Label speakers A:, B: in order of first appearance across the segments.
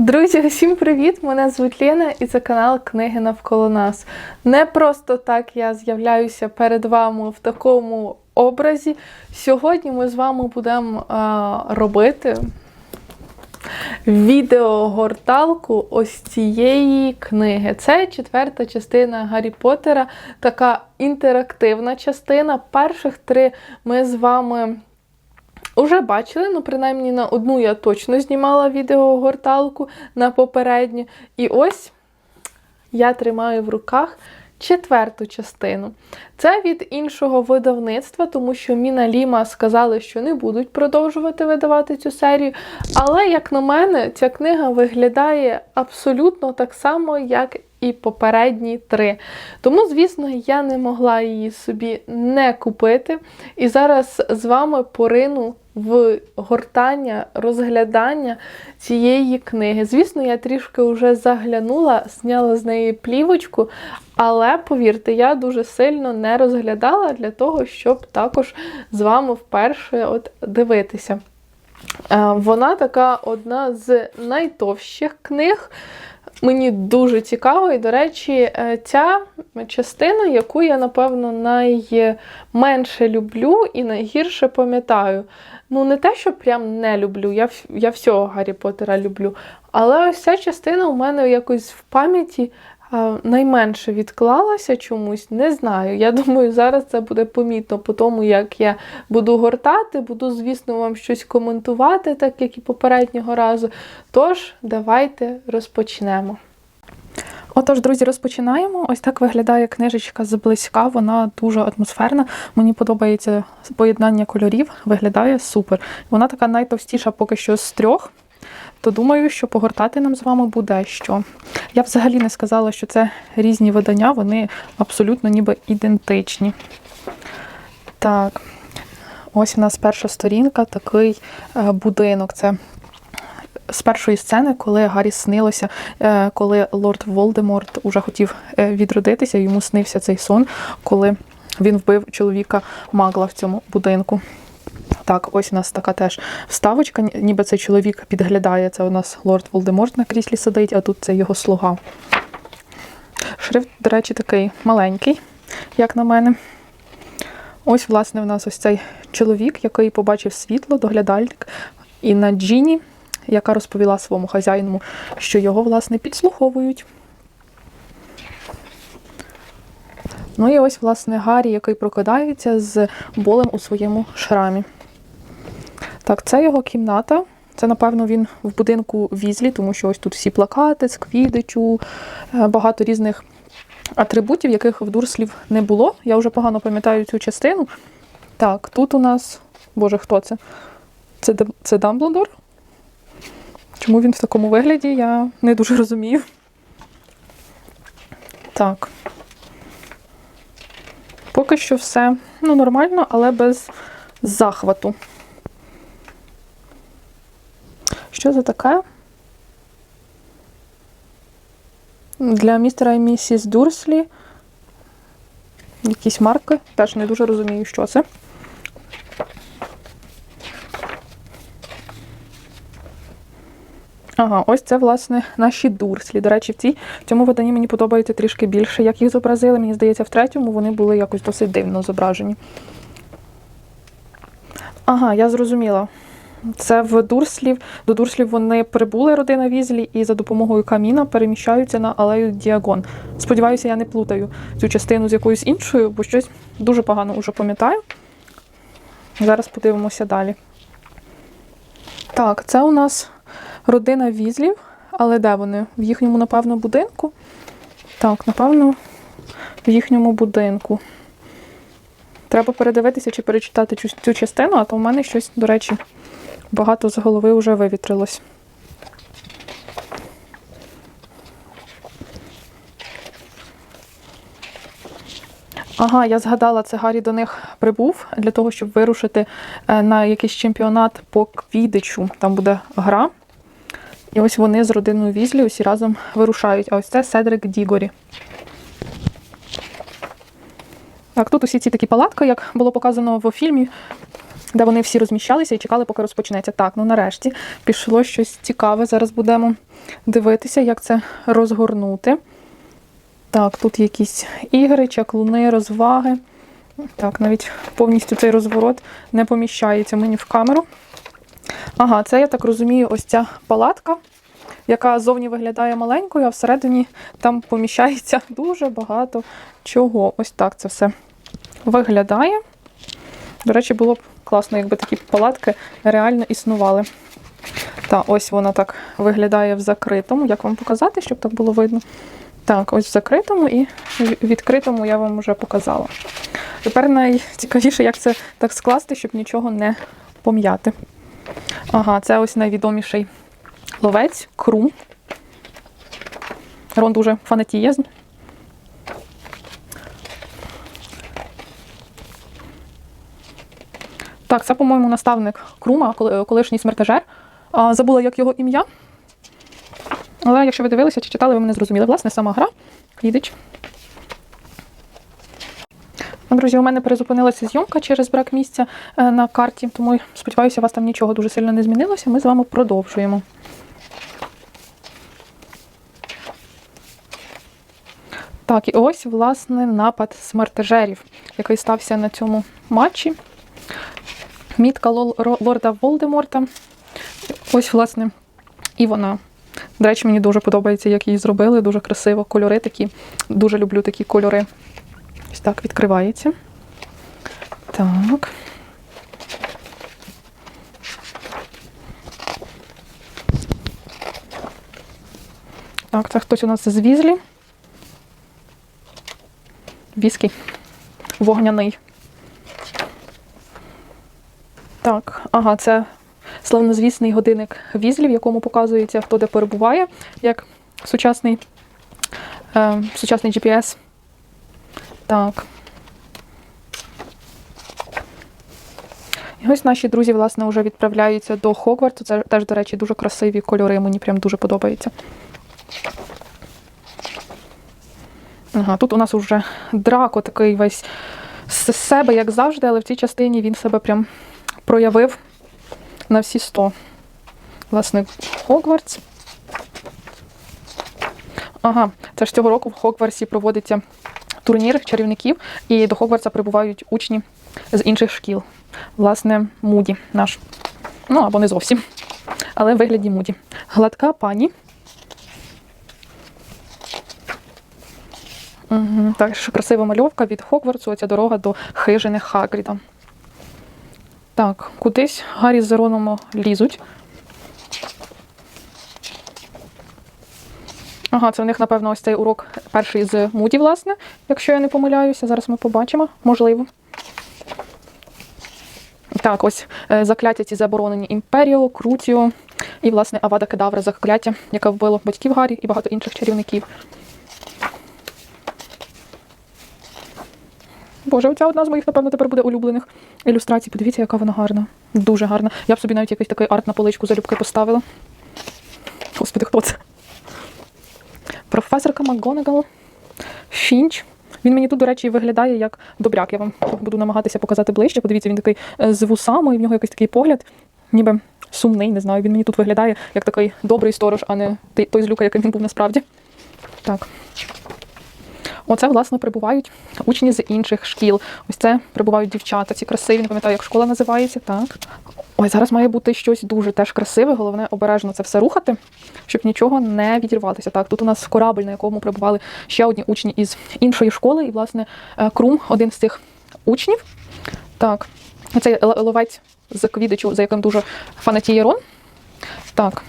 A: Друзі, усім привіт! Мене звуть Лена і це канал Книги навколо нас. Не просто так я з'являюся перед вами в такому образі. Сьогодні ми з вами будемо е, робити відеогорталку ось цієї книги. Це четверта частина Гаррі Поттера, така інтерактивна частина. Перших три ми з вами. Уже бачили, ну принаймні на одну я точно знімала відеогорталку на попередню. І ось я тримаю в руках четверту частину. Це від іншого видавництва, тому що Міна Ліма сказали, що не будуть продовжувати видавати цю серію. Але, як на мене, ця книга виглядає абсолютно так само, як і попередні три. Тому, звісно, я не могла її собі не купити. І зараз з вами порину в гортання, розглядання цієї книги. Звісно, я трішки вже заглянула, зняла з неї плівочку, але повірте, я дуже сильно не розглядала для того, щоб також з вами вперше от дивитися. Е, Вона така одна з найтовщих книг. Мені дуже цікаво, і, до речі, е, ця частина, яку я, напевно, найменше люблю і найгірше пам'ятаю. Ну, не те, що прям не люблю, я я всього Гаррі Поттера люблю. Але ось ця частина у мене якось в пам'яті е, найменше відклалася чомусь, не знаю. Я думаю, зараз це буде помітно по тому, як я буду гортати, буду, звісно, вам щось коментувати, так як і попереднього разу. Тож, давайте розпочнемо. Отож, друзі, розпочинаємо. Ось так виглядає книжечка зблизька. Вона дуже атмосферна. Мені подобається поєднання кольорів, виглядає супер. Вона така найтовстіша поки що з трьох. То думаю, що погортати нам з вами буде що. Я взагалі не сказала, що це різні видання, вони абсолютно ніби ідентичні. Так, ось у нас перша сторінка, такий е, будинок. Це з першої сцени, коли Гаррі снилося, е, коли лорд Волдеморт уже хотів е, відродитися, йому снився цей сон, коли він вбив чоловіка Магла в цьому будинку. Так, ось у нас така теж вставочка, ніби цей чоловік підглядає. Це у нас лорд Волдеморт на кріслі сидить, а тут це його слуга. Шрифт, до речі, такий маленький, як на мене. Ось, власне, у нас ось цей чоловік, який побачив світло, доглядальник, і на Джіні, яка розповіла своєму хазяїну, що його, власне, підслуховують. Ну і ось, власне, Гаррі, який прокидається з болем у своєму шрамі. Так, це його кімната. Це, напевно, він в будинку Візлі, тому що ось тут всі плакати з квідичу, е, багато різних атрибутів, яких в Дурслів не було. Я вже погано пам'ятаю цю частину. Так, тут у нас. Боже, хто це? Це, це Дамблдор? Чому він в такому вигляді, я не дуже розумію. Так. Поки що все ну, нормально, але без захвату. Що це таке? Для містера і місіс Дурслі. Якісь марки. Теж не дуже розумію, що це. Ага, ось це, власне, наші дурслі. До речі, в цій в цьому виданні мені подобається трішки більше, як їх зобразили. Мені здається, в третьому вони були якось досить дивно зображені. Ага, я зрозуміла. Це в Дурслів. До Дурслів вони прибули родина Візлі і за допомогою каміна переміщаються на алею Діагон. Сподіваюся, я не плутаю цю частину з якоюсь іншою, бо щось дуже погано уже пам'ятаю. Зараз подивимося далі. Так, це у нас родина Візлів, але де вони? В їхньому, напевно, будинку. Так, напевно, в їхньому будинку. Треба передивитися чи перечитати цю, цю частину, а то в мене щось, до речі, багато з голови вже вивітрилось. Ага, я згадала, це Гаррі до них прибув для того, щоб вирушити е, на якийсь чемпіонат по квідичу. Там буде гра. І ось вони з родиною Візлі усі разом вирушають. А ось це Седрик Дігорі. Так, тут усі ці такі палатки, як було показано в фільмі. де вони всі розміщалися і чекали, поки розпочнеться. Так, ну нарешті пішло щось цікаве. Зараз будемо дивитися, як це розгорнути. Так, тут якісь ігри, чаклуни, розваги. Так, навіть повністю цей розворот не поміщається мені в камеру. Ага, це, я так розумію, ось ця палатка, яка зовні виглядає маленькою, а всередині там поміщається дуже багато чого. Ось так це все виглядає. До речі, було б класно, якби такі палатки реально існували. Та ось вона так виглядає в закритому. Як вам показати, щоб так було видно? Так, ось в закритому і в відкритому я вам вже показала. Тепер найцікавіше, як це так скласти, щоб нічого не пом'яти. Ага, це ось найвідоміший ловець, крум. Рон дуже фанатіє. Так, це, по-моєму, наставник Крума, колишній смертежер. Забула, як його ім'я. Але якщо ви дивилися чи читали, ви мене зрозуміли. Власне, сама гра. Квідич. Ну, Друзі, у мене перезупинилася зйомка через брак місця е, на карті, тому сподіваюся, у вас там нічого дуже сильно не змінилося. Ми з вами продовжуємо. Так, і ось, власне, напад смертежерів, який стався на цьому матчі. Мітка лорда Волдеморта. Ось, власне, і вона. До речі, мені дуже подобається, як її зробили. Дуже красиво. Кольори такі. Дуже люблю такі кольори. Ось так відкривається. Так. Так, це хтось у нас з Візлі. Віскі. Вогняний. Так, ага, це славнозвісний годинник Візлі, в якому показується, хто де перебуває, як сучасний, е, сучасний GPS. Так. І ось наші друзі, власне, вже відправляються до Хогвартсу. Це теж, до речі, дуже красиві кольори, мені прям дуже подобається. Ага, тут у нас вже драко такий весь з себе, як завжди, але в цій частині він себе прям проявив на всі 100. Власне, Хогвартс. Ага, це ж цього року в Хогвартсі проводиться турнір чарівників, і до Хогвартса прибувають учні з інших шкіл. Власне, Муді наш. Ну, або не зовсім. Але в вигляді Муді. Гладка пані. Угу. Так, що красива мальовка від Хогвартсу, оця дорога до хижини Хагріда. Так, кудись Гаррі з Роном лізуть. Ага, це в них, напевно, ось цей урок перший з Муді, власне, якщо я не помиляюся. Зараз ми побачимо. Можливо. Так, ось е, закляття ці заборонені Імперіо, Крутіо і, власне, Авада Кедавра закляття, яке вбило батьків Гаррі і багато інших чарівників. Боже, оця одна з моїх, напевно, тепер буде улюблених ілюстрацій. Подивіться, яка вона гарна. Дуже гарна. Я б собі навіть якийсь такий арт на поличку залюбки поставила. Господи, хто це? Професорка МакГонагал. Фінч. Він мені тут, до речі, виглядає як добряк. Я вам буду намагатися показати ближче. Подивіться, він такий е, з вусами, і в нього якийсь такий погляд, ніби сумний, не знаю. Він мені тут виглядає як такий добрий сторож, а не той- злюка, яким він був насправді. Так. Оце, власне, прибувають учні з інших шкіл. Ось це прибувають дівчата. Ці красиві, не пам'ятаю, як школа називається. Так. Ой, зараз має бути щось дуже теж красиве. Головне обережно це все рухати, щоб нічого не відірватися. Так, тут у нас корабль, на якому прибували ще одні учні із іншої школи, і, власне, е, Крум, один з цих учнів. Так, цей ловець з квідичу, за яким дуже фанатіє Рон. Так.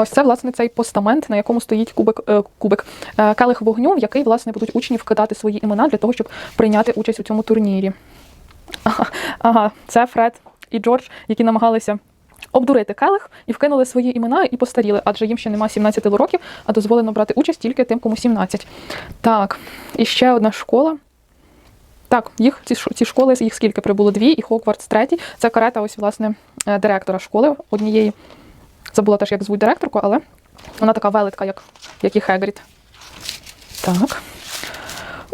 A: Ось це, власне, цей постамент, на якому стоїть кубик, е, кубик е, келих вогню, в який, власне, будуть учні вкидати свої імена для того, щоб прийняти участь у цьому турнірі. Ага, ага, це Фред і Джордж, які намагалися обдурити келих і вкинули свої імена і постаріли, адже їм ще нема 17 років, а дозволено брати участь тільки тим, кому 17. Так, і ще одна школа. Так, їх ці, ці школи, їх скільки прибуло дві, і Хогвартс третій. Це карета, ось, власне, е, директора школи однієї. Забула теж, як звуть директорку, але вона така велетка, як, як і Хегрід. Так.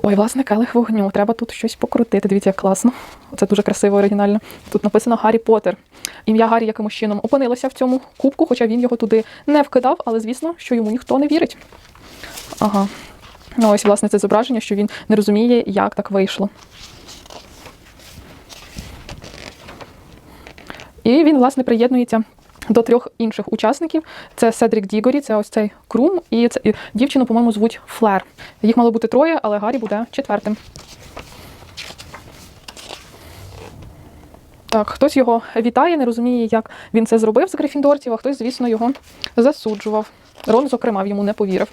A: Ой, власне, келих вогню. Треба тут щось покрутити. Дивіться, як класно. Це дуже красиво, оригінально. Тут написано Гаррі Поттер. Ім'я Гаррі якимось чином опинилося в цьому кубку, хоча він його туди не вкидав, але звісно, що йому ніхто не вірить. Ага. Ну, ось, власне, це зображення, що він не розуміє, як так вийшло. І він, власне, приєднується до трьох інших учасників: це Седрік Дігорі, це ось цей Крум, і це і дівчину, по-моєму, звуть Флер. Їх мало бути троє, але Гаррі буде четвертим. Так, хтось його вітає, не розуміє, як він це зробив з грифіндорців, а хтось, звісно, його засуджував. Рон, зокрема, йому не повірив.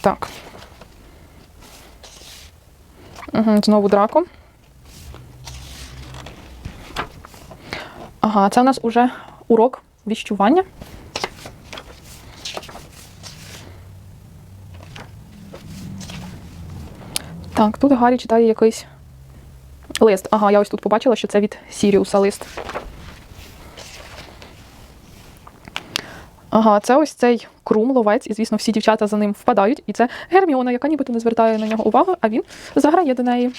A: Так. Угу, знову драко. Ага, це у нас уже урок віщування. Так, тут Гаррі читає якийсь лист. Ага, я ось тут побачила, що це від Сіріуса лист. Ага, це ось цей крум, ловець, і, звісно, всі дівчата за ним впадають. І це Герміона, яка нібито не звертає на нього увагу, а він заграє до неї.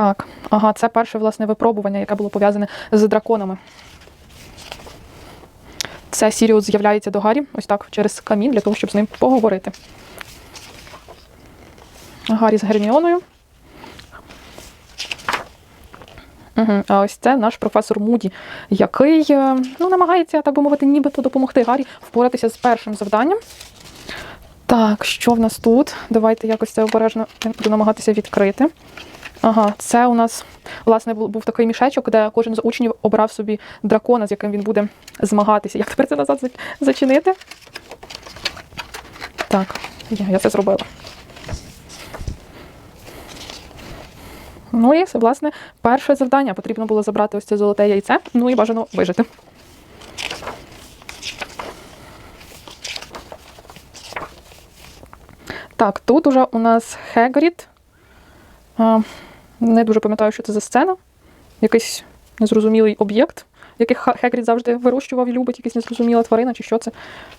A: Так, ага, це перше власне випробування, яке було пов'язане з драконами. Це Сіріус з'являється до Гаррі, ось так, через камін, для того, щоб з ним поговорити. Гаррі з Герміоною. Угу. А ось це наш професор Муді, який е, ну, намагається, так би мовити, нібито допомогти Гаррі впоратися з першим завданням. Так, що в нас тут? Давайте якось це обережно буду намагатися відкрити. Ага, це у нас власне був, такий мішечок, де кожен з учнів обрав собі дракона, з яким він буде змагатися. Як тепер це назад зачинити? Так, я, це зробила. Ну і власне, перше завдання. Потрібно було забрати ось це золоте яйце, ну і бажано вижити. Так, тут уже у нас Хегрід. Не дуже пам'ятаю, що це за сцена. Якийсь незрозумілий об'єкт, який Хегрід завжди вирощував і любить, якась незрозуміла тварина чи що це.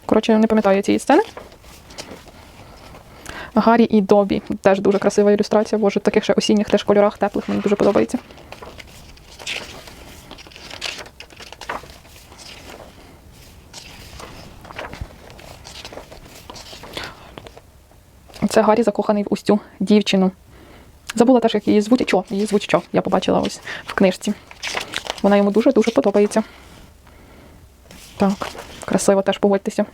A: Коротше, не пам'ятаю цієї сцени. Гаррі і Добі. Теж дуже красива ілюстрація. Боже, в таких ще осінніх теж кольорах теплих мені дуже подобається. Це Гаррі закоханий в цю дівчину. Забула теж, як її звуть. Чо, її звуть Чо. Я побачила ось в книжці. Вона йому дуже-дуже подобається. Так, красиво теж погодьтеся.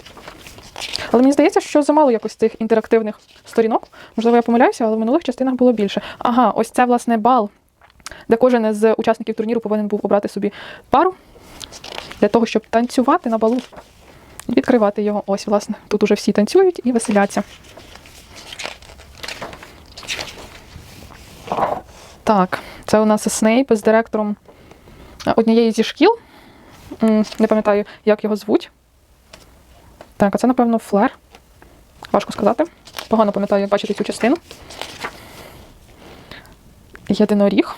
A: Але мені здається, що замало якось цих інтерактивних сторінок. Можливо, я помиляюся, але в минулих частинах було більше. Ага, ось це, власне, бал, де кожен з учасників турніру повинен був обрати собі пару для того, щоб танцювати на балу. І відкривати його. Ось, власне, тут уже всі танцюють і веселяться. Так, це у нас Снейп з директором однієї зі шкіл. Не пам'ятаю, як його звуть. Так, а це, напевно, флер. Важко сказати. Погано пам'ятаю, бачити цю частину. Єдиноріг.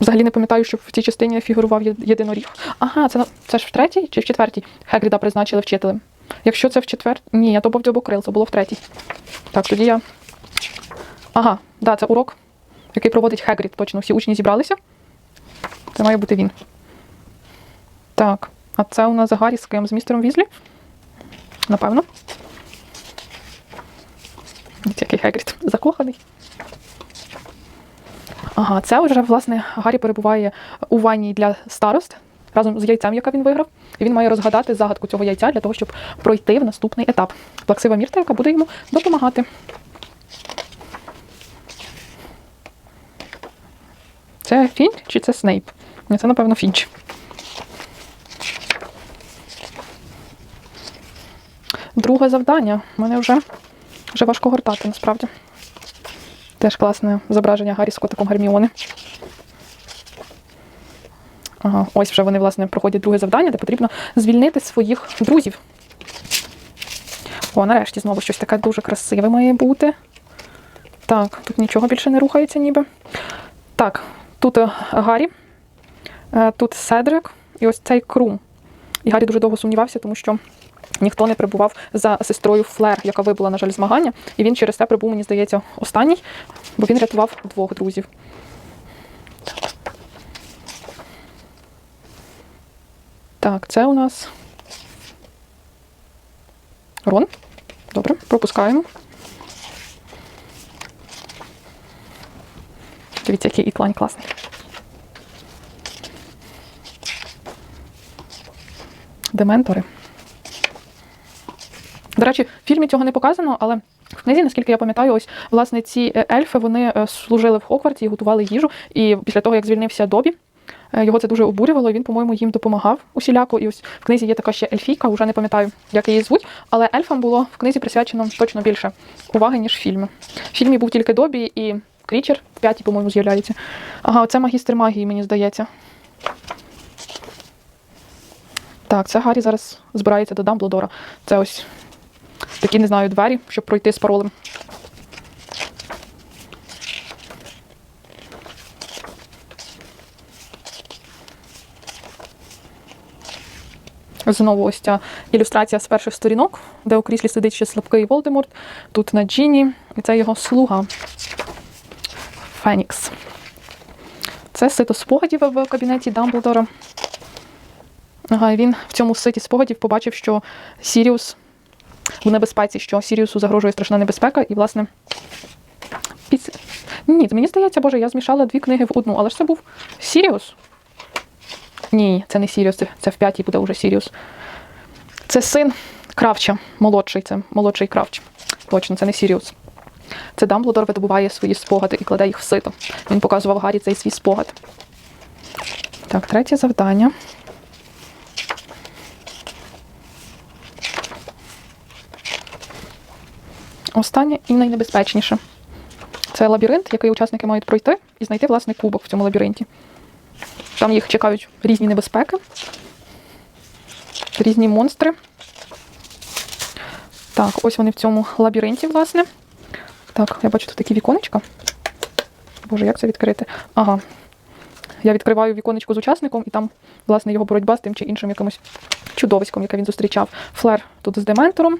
A: Взагалі не пам'ятаю, що в цій частині фігурував єдиноріг. Ага, це, це ж в третій чи в четвертій Хегріда призначили вчителем. Якщо це в четвертій. Ні, то був Дзьобокрил, це було в третій. Так, тоді я. Ага, да, це урок, який проводить Хегрід. Точно, всі учні зібралися. Це має бути він. Так, а це у нас Гаррі з ким? З містером Візлі? Напевно. Дивіться, який Хегрід закоханий. Ага, це вже, власне, Гаррі перебуває у ванні для старост разом з яйцем, яке він виграв. І він має розгадати загадку цього яйця для того, щоб пройти в наступний етап. Плаксива мірта, яка буде йому допомагати. Це Фінч чи це Снейп? Ні, Це, напевно, Фінч. Друге завдання. Мене вже, вже важко гортати, насправді. Теж класне зображення Гаррі з котиком Герміони. Ага, ось вже вони, власне, проходять друге завдання, де потрібно звільнити своїх друзів. О, нарешті знову щось таке дуже красиве має бути. Так, тут нічого більше не рухається ніби. Так, тут е, Гаррі, е, тут Седрик і ось цей Крум. І Гаррі дуже довго сумнівався, тому що
B: ніхто не прибував за сестрою Флер, яка вибула, на жаль, змагання. І він через це прибув, мені здається, останній, бо він рятував двох друзів. Так, це у нас Рон. Добре, пропускаємо. Дивіться, який ітлань класний. Дементори. До речі, в фільмі цього не показано, але в книзі, наскільки я пам'ятаю, ось власне ці е, ельфи вони е, служили в Хогвартсі і готували їжу. І після того, як звільнився Добі, е, його це дуже обурювало. і Він, по-моєму, їм допомагав усіляко. І ось в книзі є така ще ельфійка, вже не пам'ятаю, як її звуть, але ельфам було в книзі присвячено точно більше уваги, ніж в фільмі. В фільмі був тільки Добі і Крічер, в п'ятій, по-моєму, з'являється. Ага, оце магістр магії, мені здається. Так, це Гаррі зараз збирається до Дамблдора. Це ось такі, не знаю, двері, щоб пройти з паролем. Знову ось ця ілюстрація з перших сторінок, де у кріслі сидить ще слабкий Волдеморт. Тут на Джіні, і це його слуга Фенікс. Це сито спогадів в кабінеті Дамблдора. Він в цьому ситі спогадів побачив, що Сіріус в небезпеці, що Сіріусу загрожує страшна небезпека, і, власне, піс... Ні, мені здається, Боже, я змішала дві книги в одну, але ж це був Сіріус. Ні, це не Сіріус, це, в п'ятій буде вже Сіріус. Це син Кравча, молодший, це молодший Кравч. Точно, це не Сіріус. Це Дамблдор видобуває свої спогади і кладе їх в сито. Він показував Гаррі цей свій спогад. Так, третє завдання. Останнє і найнебезпечніше. Це лабіринт, який учасники мають пройти і знайти власний кубок в цьому лабіринті. Там їх чекають різні небезпеки, різні монстри. Так, ось вони в цьому лабіринті, власне. Так, я бачу тут такі віконечка. Боже, як це відкрити? Ага. Я відкриваю віконечко з учасником, і там, власне, його боротьба з тим чи іншим якимось чудовиськом, яке він зустрічав. Флер тут з дементором.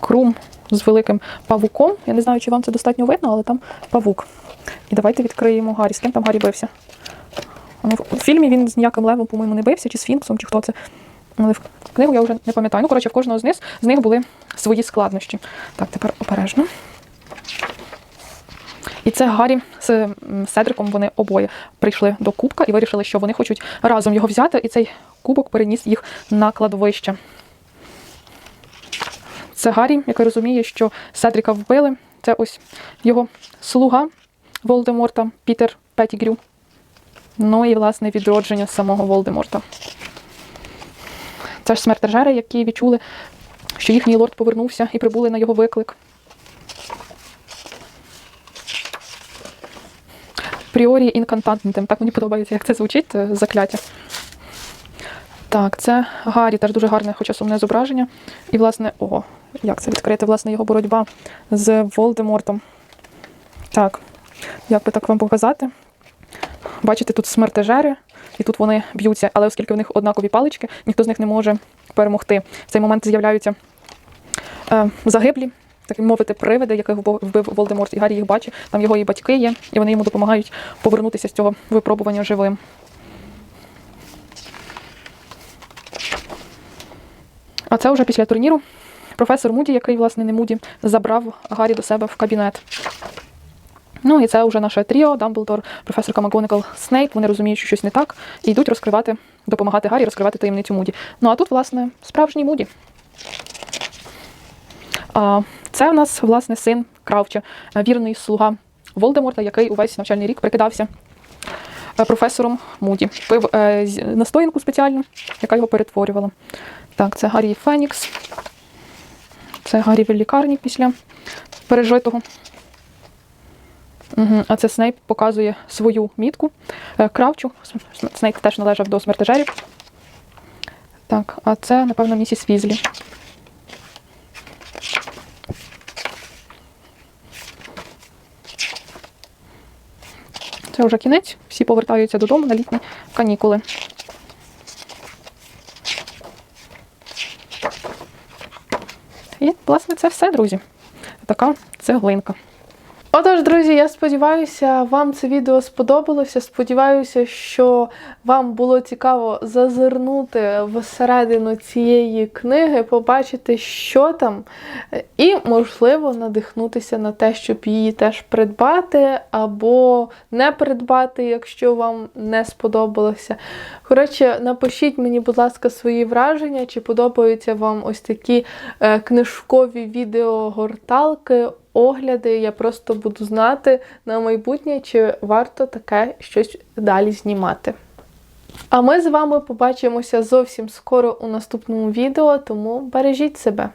B: Крум з великим павуком. Я не знаю, чи вам це достатньо видно, але там павук. І давайте відкриємо Гаррі. З ким там Гаррі бився? Ну, в в фільмі він з ніяким левом, по-моєму, не бився, чи з Фінксом, чи хто це. Книгу я вже не пам'ятаю. Ну, коротше, в кожного з них, з них були свої складнощі. Так, тепер обережно. І це Гаррі з Седриком, вони обоє прийшли до кубка і вирішили, що вони хочуть разом його взяти, і цей кубок переніс їх на кладовище. Це Гаррі, який розуміє, що Седрика вбили. Це ось його слуга Волдеморта Пітер Петтігрю. Ну і, власне, відродження самого Волдеморта. Це ж смертержери, які відчули, що їхній лорд повернувся і прибули на його виклик. Пріорі інкантантним. Так мені подобається, як це звучить, закляття. Так, це Гаррі, теж дуже гарне, хоча сумне зображення. І, власне, ого, як це відкрити? Власне, його боротьба з Волдемортом. Так, як би так вам показати? Бачите, тут смертежери, і тут вони б'ються, але оскільки в них однакові палички, ніхто з них не може перемогти. В цей момент з'являються е, загиблі, так мовити, привиди, яких вбив Волдеморт, і Гаррі їх бачить. Там його і батьки є, і вони йому допомагають повернутися з цього випробування живим. А це вже після турніру професор Муді, який, власне, не Муді, забрав Гаррі до себе в кабінет. Ну і це вже наше тріо, Дамблдор, професорка МакГонагал, Снейп. Вони розуміють, що щось не так, і йдуть розкривати, допомагати Гаррі розкривати таємницю Муді. Ну а тут, власне, справжній Муді. Це в нас, власне, син Кравча, е, вірний слуга Волдеморта, який увесь навчальний рік прикидався е, професором Муді. Пив е, настоянку спеціальну, яка його перетворювала. Так, це Гаррі Фенікс. Це Гаррі в лікарні після пережитого. А це Снейп показує свою мітку. Е, Кравчу. Снейп теж належав до смертежерів. Так, а це, напевно, місіс Візлі. Це вже кінець. Всі повертаються додому на літні канікули. І, власне, це все, друзі. Така цеглинка.
A: Отож, друзі, я сподіваюся, вам це відео сподобалося. Сподіваюся, що вам було цікаво зазирнути всередину цієї книги, побачити, що там, і, можливо, надихнутися на те, щоб її теж придбати або не придбати, якщо вам не сподобалося. Коротше, напишіть мені, будь ласка, свої враження, чи подобаються вам ось такі е, книжкові відеогорталки, огляди. Я просто буду знати на майбутнє, чи варто таке щось далі знімати. А ми з вами побачимося зовсім скоро у наступному відео, тому бережіть себе.